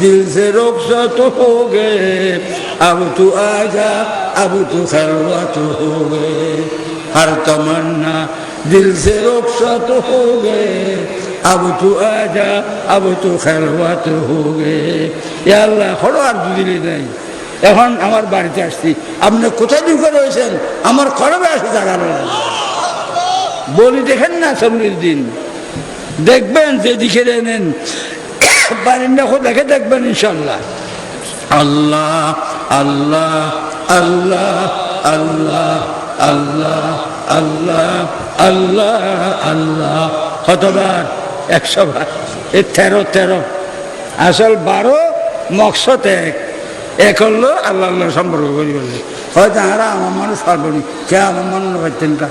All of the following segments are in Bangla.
दिल से रुखसत हो गए अब तू आजा अब तू खलवत हो गए हर तमन्ना दिल से रुखसत हो गए अब तू आजा अब तू খেলওয়াত হো গে এ আল্লাহ হলো আর দুদিনই নাই এখন আমার বাড়িতে আসছি আপনি কোথায় ঢুকে রয়েছেন আমার খরবে আসে জায়গা বলি দেখেন না চল্লিশ দিন দেখবেন যেদিকে নেন বাড়ির দেখো দেখে দেখবেন ইনশাল্লাহ। আল্লাহ আল্লাহ আল্লাহ আল্লাহ আল্লাহ আল্লাহ আল্লাহ আল্লাহ। কতবার? একশো বার। এ তেরো তেরো। আসল বারো, মকসদ এক। এক হলো আল্লাহ আল্লাহ সম্পর্ক করি বললে হয়তো আরা আমার মানুষ পারবনি কে আমার মানুষ পারতেন কা।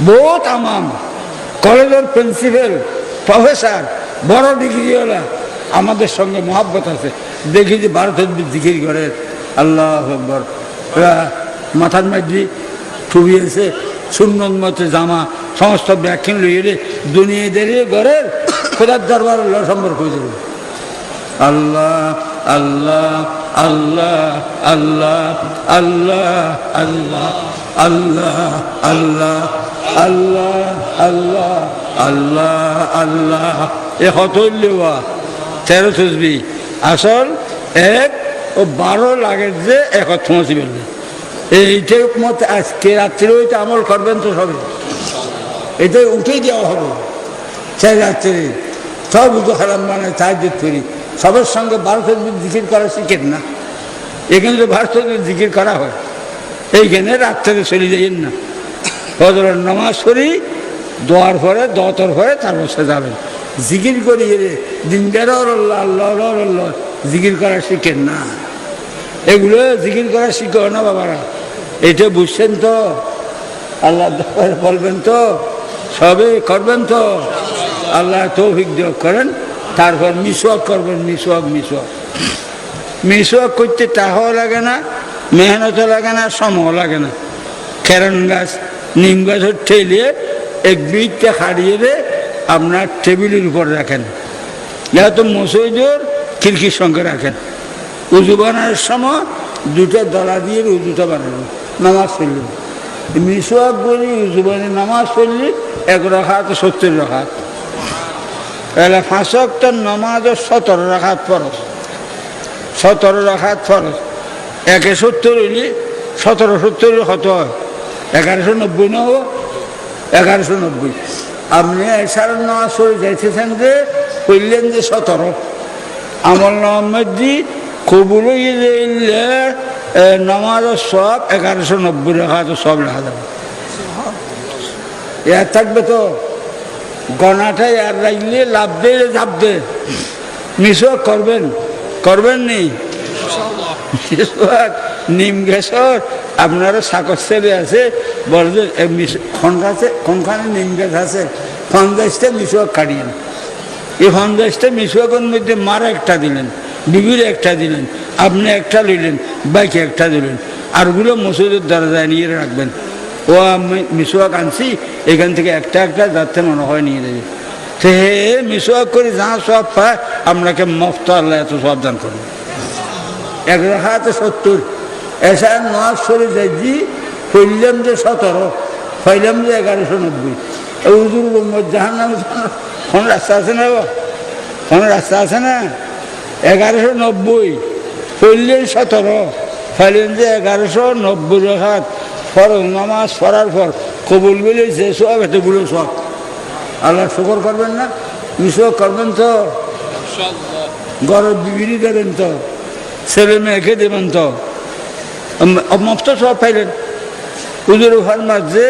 বহুত আমাম। কলেজের প্রিন্সিপাল, প্রফেসর, বড় ডিগ্রিওয়ালা। আমাদের সঙ্গে মহাব্বত আছে দেখি যে ভারতের দিকির করে আল্লাহ আকবর মাথার মাঝি ছবি সুন্নত মতে জামা সমস্ত ব্যাখ্যান দুনিয়া দাঁড়িয়ে ঘরের খোদার দরবার সম্পর্ক হয়ে যাবে আল্লাহ আল্লাহ আল্লাহ আল্লাহ আল্লাহ আল্লাহ আল্লাহ আল্লাহ আল্লাহ আল্লাহ আল্লাহ আল্লাহ এ হতল্যা তেরো তসবি আসল এক ও বারো লাগে যে একত পৌঁছি বললে এইটাই মতো আজকে রাত্রে ওইটা আমল করবেন তো সবে। এটাই উঠেই দেওয়া হবে। সেই রাত্রে সব হারাম মানে সাহায্য করি। সবার সঙ্গে বারো ভারত জিকির করা শিখেন না। এখানে তো ভারত জিকির করা হয়। এইখানে রাত্রে চলে যাইয়েন না। হজরের নামাজ পড়ি, দোয়ার পরে দতর পরে তারপর সে যাবেন। জিকির করি রে দিনদার আল্লাহ জিকির করা শিখেন না। এগুলো জিকির করা শিখো না বাবারা। এটা বুঝছেন তো? আল্লাহ বলবেন তো? সবে করবেন তো? আল্লাহ তৌফিক দিয়ক করেন। তারপর মিসওয়াক করবেন, মিসওয়াক মিসওয়াক। মিসওয়াক করতে টাকাও লাগে না, মেহনতও লাগে না, সময়ও লাগে না। কেরন গাছ, নিম গাছের ঠেলিয়ে এক বিটটা হারিয়ে রে আপনার টেবিলের উপর রাখেন। ইয়া তো মসজিদের খিড়কির সঙ্গে রাখেন। উজু বানানোর সময় দুটো দলা দিয়ে উজুটা বানানো নামাজ পড়লেন মিসওয়াক বলি, উজু বানিয়ে নামাজ পড়লি এক রাখাত, সত্তর রাখাত। তাহলে ফাঁসকটার নামাজও সতেরো রাখাত ফরস সতেরো রাখাত ফরস একে সত্তর হইলে সতেরো সত্তর কত হয়। এগারোশো নব্বই না হব এগারোশো নব্বই। আপনি এসার নামাজ পড়ে যাইতেছেন যে কইলেন যে সতেরো। আমল নহম্মদি কবুল নামাজ সব এগারোশো নব্বই রাখা তো সব লেখা যাবে। এর থাকবে তো গনাটাই আর রাখলে লাভ দে লাভ দে। মিশো করবেন করবেন নি? নিম গেছর আপনারও সাকর ছেলে আছে বলবে খন গাছে কোনখানে নিম গাছ আছে ফন্দাসটা মিশোয়াক কাটিয়েন। এই ফন্দাসটা মিশোয়াকের মধ্যে মারা একটা দিলেন, বিবির একটা দিলেন, আপনি একটা লইলেন, বাইকে একটা দিলেন, আরগুলো মসুদের দরজায় নিয়ে রাখবেন। ও আমি মিশোয়াক আনছি, এখান থেকে একটা একটা যাতে মনে হয় নিয়ে দেবে সে মিশোয়াক করে যা সব পায় আপনাকে মফত আল্লাহ এত সব দান করবে। এক রাখাতে সত্তর এসা নয় সরে যাইছি ফইলাম যে সতেরো ফইলাম যে এগারোশো নব্বই। হুজুর জাহান নামে কোন? রাস্তা আছে না কোন রাস্তা আছে না? এগারোশো নব্বই ফইলেন সতেরো ফইলেন যে এগারোশো নব্বই রেখাত ফরজ নামাজ পড়ার পর কবুল বলে যে সব এতগুলো সব। আল্লাহ শুকর করবেন না মিশক করবেন তো? ঘরের বিবিরি দেবেন তো? ছেলে মেয়েকে দেবেন তো? মস্ত সব পাইলেন। উজুর ফরমার যে,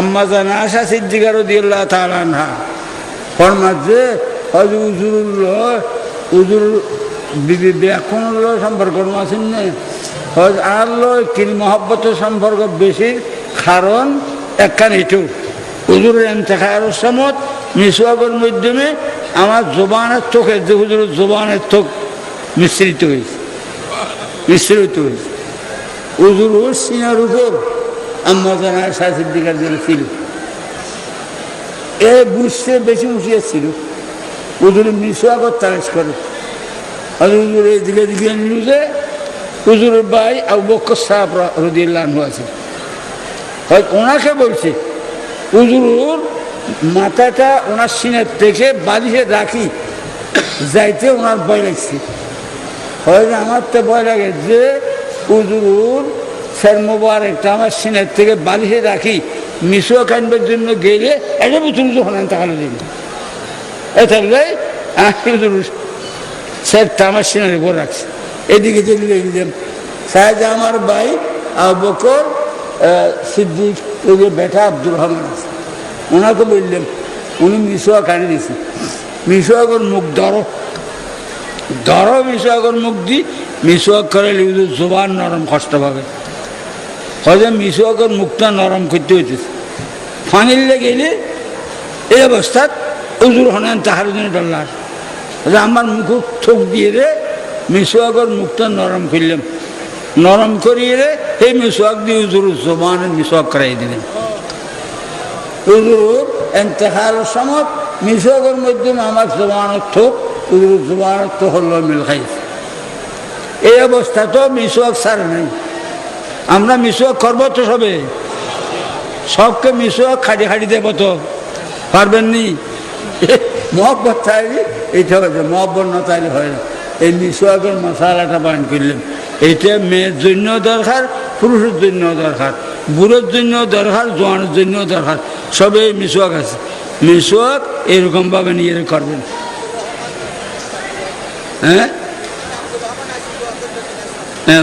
আম্মা জানা আশা সিদ্দিকারও দিল্লা তারা না ফরমার যে হয়তো উজুর উজুর বিবি ব্যাখন সম্পর্ক আছেন না। হজ আর লয় কিল মহব্বতের সম্পর্ক বেশি, কারণ একখান এটু হুজুরের এমতেখার সমত, মিসওয়াকের মাধ্যমে আমার জোবানের চোখের যে হুজুরের জোবানের চোখ মিশ্রিত হয়েছে মিশ্রিত হয়েছে হুজুর সিনার উপর। আম্মা জানা জন্য ছিল। এ বুঝতে বেশি উঠিয়েছিল হুজুর মিসওয়াকর তারেশ করে। হুজুর এদিকে দিকে হুজুরের ভাই সাহেব আছে। হয় ওনাকে বলছে, হুজুর, মাথাটা ওনার সিনের থেকে বালিশে রাখি, যাইতে ওনার ভয় লাগছে। হয় আমার তো ভয় লাগে যে হুজুর, স্যার মোবারকটা আমার সিনের থেকে বালিশে রাখি, মিশো কানবার জন্য গেলে এটা বুঝুন যখন তাহলে দিন। এটা হুজুর, স্যার আমার সিনের উপর রাখছে। এদিকে চলে গেলাম সাহেব আমার ভাই বকর সিদ্দিক, ওই যে বেটা আব্দুর রহমান আছে। ওনাকে বললাম উনি মিশোয়া কানে দিয়েছে মিশোয়াগর মুখ ধরো। ধরো মিশোয়াগর মুখ দি মিশোয়াক করে লিখে জোবান নরম কষ্ট পাবে হয়তো মিশোয়াগর মুখটা নরম করতে হইতেছে ফানিলে গেলে এই অবস্থাত উজুর হনেন তাহার জন্য ডল্লার। যে আমার মুখ থোক দিয়ে রে মিশোয়াগর মুখটা নরম করলাম। নরম করিয়ে রে এই মিশোয়াক দিয়ে উজুর জোবানের মিশোয়াক করাই দিলেন। হুজুর এন্তেহারের সময় মিশকের মধ্যে আমার জবানত থোক হুজুর জবানত তো হল মিল খাইছে এই অবস্থা তো মিশক সার নাই। আমরা মিশক করব তো সবে। সবকে মিশক খাড়ি খাড়ি দেব তো। পারবেন নি? মহব্বত চাইলে এইটা হয়েছে মহব্বত না চাইলে হয় না। এই মিশকের মশালাটা বান করলেন। এইটা মেয়ের জন্য দরকার, পুরুষের জন্য দরকার, বুড়োর জন্য দরকার, জোয়ানের জন্য দরকার। সবে মিশোয়াক আছে। মিশোয়াক এরকমভাবে নিয়ে করবেন। হ্যাঁ? হ্যাঁ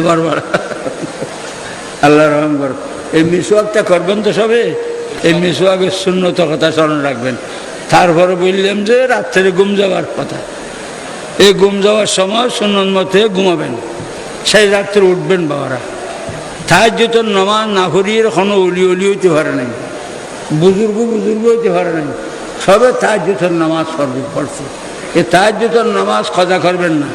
আল্লাহ রহম কর এই মিশোয়াকটা করবেন তো সবে? এই মিশোয়াকের শূন্যত কথা স্মরণ রাখবেন। তারপরে বললাম যে রাত্রে ঘুম যাওয়ার কথা। এই ঘুম যাওয়ার সময় সুন্নত মতে ঘুমাবেন। সেই রাত্রে উঠবেন বাবারা। তার যত নমাজ না করিয়ে কোনো অলি অলি হইতে পারে নাই। বুজুর্গ বুজুর্গ হইতে পারে নাই। সবে তার যত নামাজ পড়বে, পড়ছে। এ তার যত নামাজ খজা করবেন না।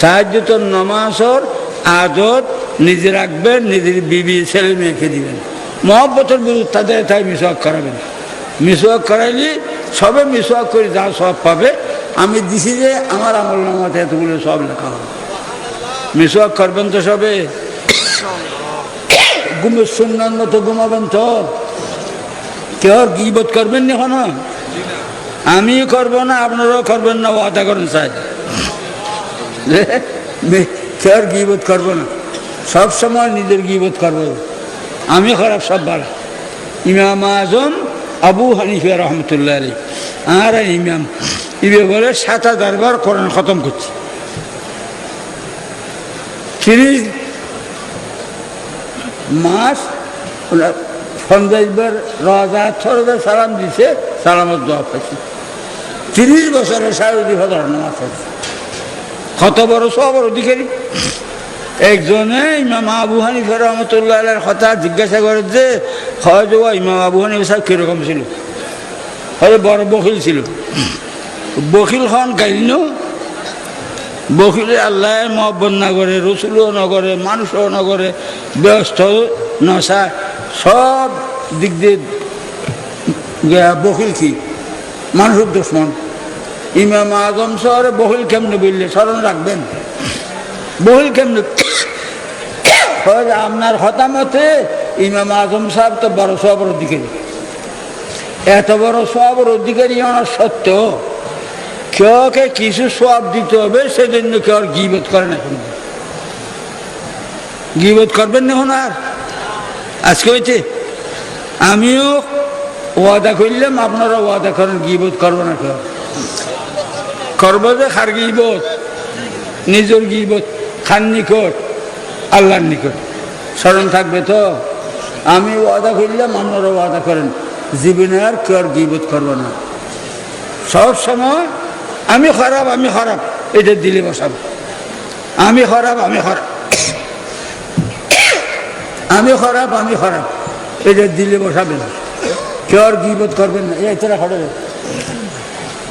তার যত নামাজর আদত নিজে রাখবেন, নিজের বিবি, ছেলে মেয়েকে দিবেন। মহব্বতের বুজুর তাদের তাই মিসওয়াক করাবেন মিসওয়াক করাইলে সবে মিসওয়াক করে যা সব পাবে। আমি দিছি যে আমার আমল নামাতে এতগুলো সব লেখা হবে। মিসওয়াক করবেন তো সবে? ঘুমের সুন্নার মতো ঘুমাবেন তো। কেউ গিবোধ করবেন না এখন? আমি করব না, আপনারাও করবেন না, ওয়াদা করেন চাই কেউ গিবোধ করব না। সব সময় নিজের গিবোধ করব। আমি খারাপ সব ভালো ইমাম আজম আবু হানিফা রহমতুল্লাহ আলী আর ইমাম, ইবে বলে সাত হাজার বার কোরআন খতম করছি। তিরিশ মাস সন্দেশবার রাজা থরদা সালাম দিছে, সালামত দোয়া পাইছে। তিরিশ বছরের সারদি হাজার পড়ছে। কত বড় সব বড় অধিকারী একজনে ইমাম আবু হানিফা রহমতুল্লাহ কথা জিজ্ঞাসা করে যে, হয় ইমাম আবু হানিফা সাহেব কীরকম ছিল? হয় বড় বকিল ছিল। বকিল খন গাইল বকিলে আল্লাহ মহব্বত না করে, রসুলও নগরে মানুষও নগরে ব্যস্ত নশা সব দিক দিয়ে বকিল কি? মানুষের দুশ্মন। ইমাম আজম শহরে বহিল কেমনে বললে? স্মরণ রাখবেন। বহুল কেমনে? আপনার হতামতে ইমাম আজম সাহেব তো বড় সবর অধিকারী। এত বড় সবর অধিকারী আমার সত্য কেউকে কিছু সব দিতে হবে, সেজন্য কেউ আর গিবোধ করে না কিন্তু গিবোধ করবেন না আর আজকে হয়েছে আমিও ওয়াদা করলাম, আপনারা ওয়াদা করেন গিবোধ করব না কেউ। করব যে খার গিবোধ নিজের গিবোধ খান নিকট, আল্লাহর নিকট। স্মরণ থাকবে তো? আমি ওয়াদা করলাম আপনারা ওয়াদা করেন, জীবনে আর কেউ আর গিবোধ করব না। সব সময়, আমি খারাপ আমি খারাপ, এটা দিলে বসাবো। আমি খারাপ আমি খারাপ। আমি খারাপ আমি খারাপ, এটা দিলে বসাবেন। কেউ আর গিবোধ করবেন না। খড়ে যাবে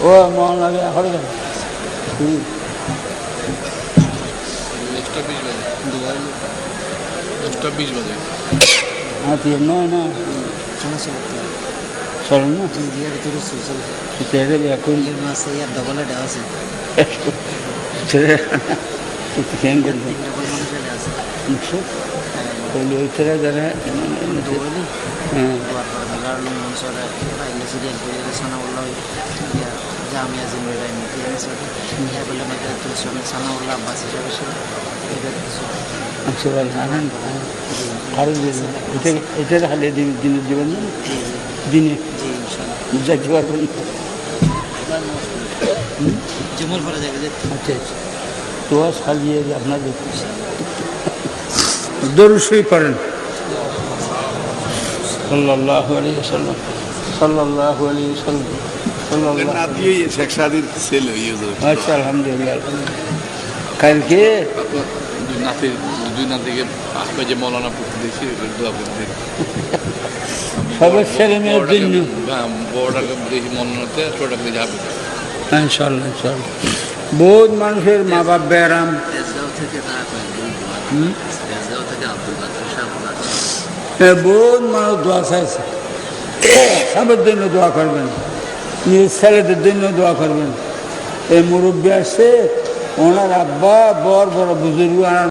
ও মন লাগে খড়ে যাবে। দশটা বিশ বাজে হ্যাঁ তুই নয় না। চলেন না তেরে এখন। ডবলে দেওয়া আছে। ছেড়ে একটু খেয়ে করবেন তিনটা পর্যন্ত চলে আসে বলি ওই ছেড়ে যারা দৌড়লি হ্যাঁ দুয়ার পর মেলার লোক মনসরে পাইলে সিরিয়াল করে সানা উল্লাহ জামিয়া জিম্মেদারি নিতে এনেছে ইয়া বলে আমাদের তুলসনে সানা উল্লাহ আব্বাস হিসাবে ছিল এটা কিছু আচ্ছা বল আনন্দ আরও এটা এটা খালি দিন- দিনের জীবন না? জি দিনে জি ইনশাল্লাহ যাইতে পারবেন জমল পরে যাবে যে আচ্ছা আচ্ছা তো সাজিয়ে আপনাদের দরুসই করেন সাল্লাল্লাহু আলাইহি ওয়াসাল্লাম। সাল্লাল্লাহু আলাইহি ছেলে ইয়ে আচ্ছা আলহামদুলিল্লাহ। কালকে? নাতির দুই নাতিকে আসবে যে মৌলানা পড়তে দেখছি দোয়া সবার ছেলে মেয়ের জন্য। হ্যাঁ বড়টাকে দেখি মৌলানাতে ছোটটাকে হাফিজ। ইনশাল্লাহ ইনশাল্লাহ বহুত মানুষের মা বাপ কয়েকজন। হুম? এ বহুত মানুষ দোয়া চাইছে। সবার জন্য দোয়া করবেন। নিজের ছেলেদের জন্য দোয়া করবেন। এই মুরব্বী আসছে, ওনার আব্বা বড় বড় বুজুর্গ